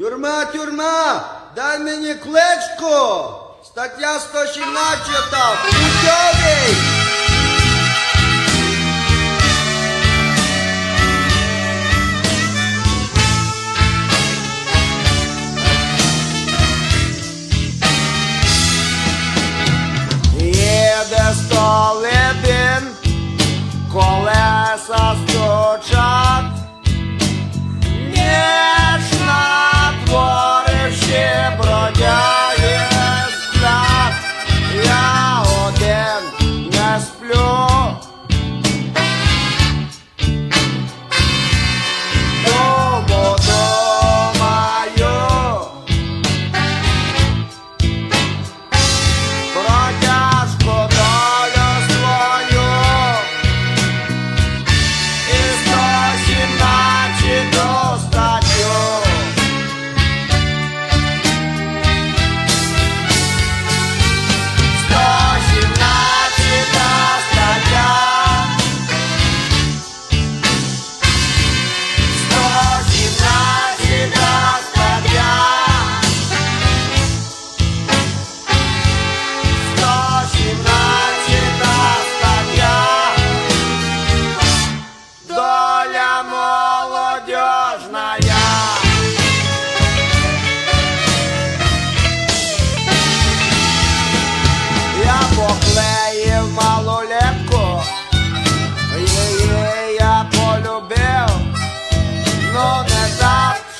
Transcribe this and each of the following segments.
Тюрма, тюрма, дай мені кличку. Стаття 117. Путьовий! as flores.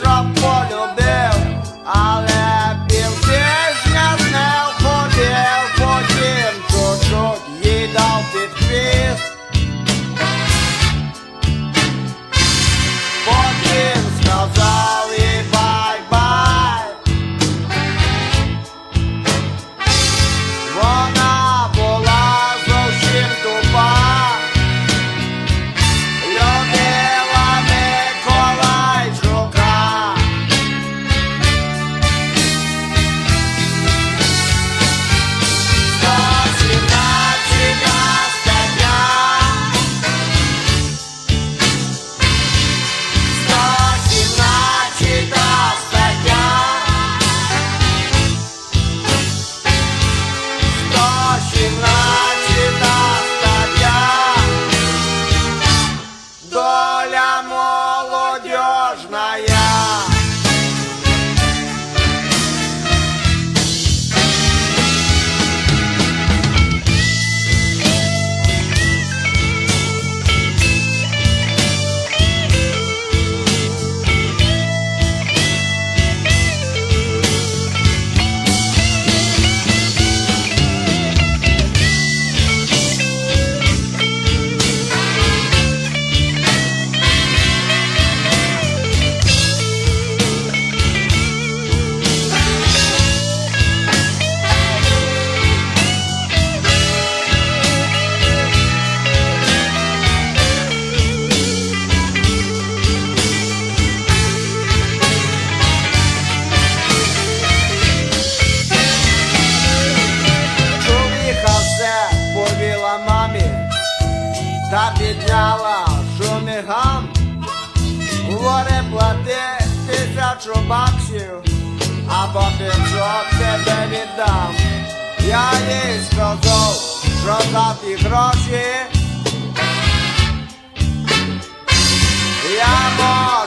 drop та підняла шумігам, горе плати тисячу баксів, або півсот тебе віддам. Я їй сказав, що за ті гроші. Я можу